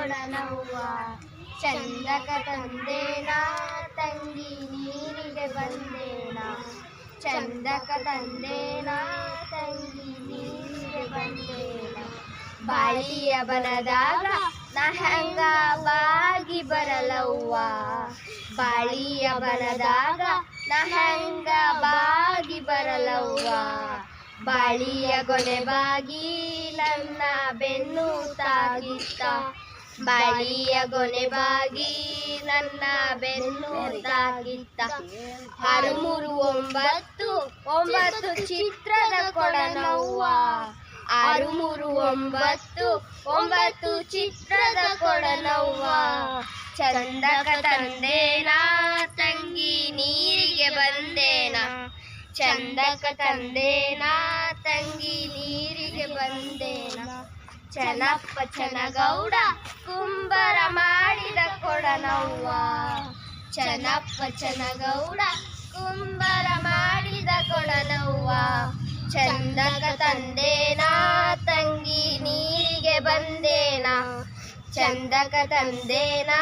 ಕೊಡನವ್ವ ಚಂದಕ ತಂದೇನ, ತಂಗಿ ನೀರಿಗೆ ಬಂದೇನ. ಚಂದಕ ತಂದೇನ, ತಂಗಿ ನೀರಿಗೆ ಬಂದೇನ. ಬಾಳಿಯ ಬಲದಾಗ ನಾ ಹೆಂಗ ಬಾಗಿ ಬರಲವ್ವ. ಬಾಳಿಯ ಬಲದಾಗ ನಾ ಹೆಂಗ ಬಾಗಿ ಬರಲವ್ವ. ಬಾಳಿಯ ಗೊನೆ ಬಾಗಿ ನನ್ನ ಬೆನ್ನು ತಾಗಿತ್ತ. ಬಾಳಿಯ ಗೊನೆ ಬಾಗಿ ನನ್ನ ಬೆನ್ನು ತಾಗಿತ್ತ ಆರು ಮೂರು ಒಂಬತ್ತು ಒಂಬತ್ತು ಚಿತ್ರದ ಕೊಡನವ್ವ. ಆರು ಮೂರು ಒಂಬತ್ತು ಒಂಬತ್ತು ಚಿತ್ರದ ಕೊಡನವ್ವ. ಚಂದಕ ತಂದೇನ, ತಂಗಿ ನೀರಿಗೆ ಬಂದೇನ. ಚಂದಕ ತಂದೇನ, ತಂಗಿ ನೀರಿಗೆ ಬಂದೇನ. ಚನಪ್ಪ ಚನಗೌಡ ಕುಂಬರ ಮಾಡಿದ ಕೊಡನವ್ವ. ಚನಪ್ಪ ಚನಗೌಡ ಕುಂಬರ ಮಾಡಿದ ಕೊಡನವ್ವ. ಚಂದಕ ತಂದೇನಾ, ತಂಗಿ ನೀರಿಗೆ ಬಂದೇನಾ. ಚಂದಕ ತಂದೇನಾ,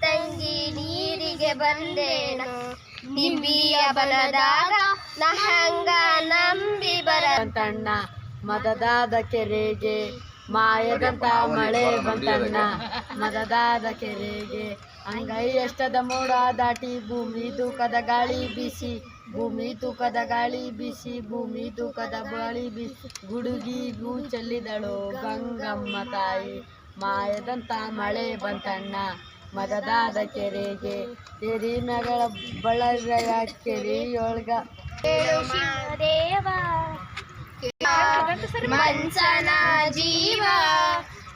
ತಂಗಿ ನೀರಿಗೆ ಬಂದೇನಾ. ನಿಂಬಿಯ ಬಲದಾಗ ನಹಂಗ ನಂಬಿ ಬರ ತಣ್ಣ ಮದದಾದ ಕೆರೆಗೆ ಮಾಯದಂತ ಮಳೆ ಬಂತಣ್ಣ. ಮದದಾದ ಕೆರೆಗೆ ಅಂಗೈ ಎಷ್ಟದ ಮೋಡ ದಾಟಿ ಭೂಮಿ ತೂಕದ ಗಾಳಿ ಬೀಸಿ ಭೂಮಿ ತೂಕದ ಗಾಳಿ ಬೀಸಿ ಭೂಮಿ ತೂಕದ ಗಾಳಿ ಬೀಸಿ ಗುಡುಗಿಗೂ ಚೆಲ್ಲಿದಳು ಗಂಗಮ್ಮ ತಾಯಿ. ಮಾಯದಂತ ಮಳೆ ಬಂತಣ್ಣ. ಮದದಾದ ಕೆರೆಗೆ ಕೆರಿ ಮಗಳ ಬಳಗಯ ಕೆರೆಯೊಳಗ. ದೇವ. ಮನ್ಸನ ಜೀವ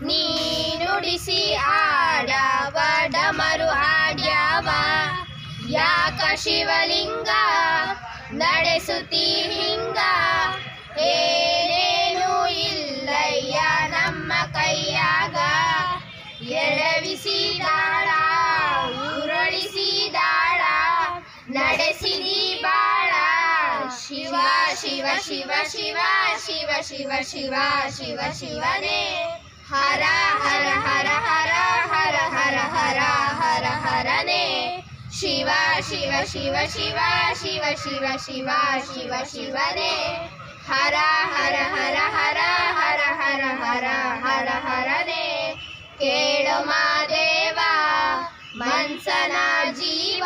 ನೀನುಡಿಸಿ ಆಡವ ಡಮರು ಆಡ್ಯಾವ. ಯಾಕ ಶಿವಲಿಂಗ ನಡೆಸುತ್ತಿ ಹಿಂಗ? ಶಿವ ಶಿವ ಶಿವ ಶಿವ ಶಿವ ಶಿವ ಶಿವ ಶಿವನೇ ಹರ ಹರ ಹರ ಹರ ಹರ ಹರ ಹರ ಹರ ಹರನೇ ಶಿವ ಶಿವ ಶಿವ ಶಿವ ಶಿವ ಶಿವ ಶಿವ ಶಿವ ಶಿವನೇ ಹರ ಹರ ಹರ ಹರ ಹರ ಹರ ಹರ ಹರ ಹರನೇ ಕೇಳು ಮಾದೇವ ಮನ್ಸನ ಜೀವ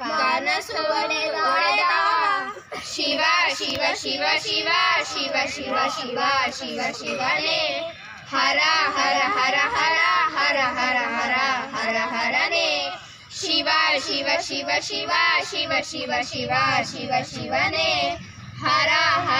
ಕನಸು ಒಡೆದೊಡೆದ ಶಿವ ಶಿವ ಶಿವ ಶಿವ ಶಿವ ಶಿವ ಶಿವ ಶಿವ ಶಿವನೇ ಹರ ಹರ ಹರ ಹರ ಹರ ಹರ ಹರ ಹರ ಹರನೇ ಶಿವ ಶಿವ ಶಿವ ಶಿವ ಶಿವ ಶಿವ ಶಿವ ಶಿವ ಶಿವನೇ ಹರ ಹರ ಹರ ಹರ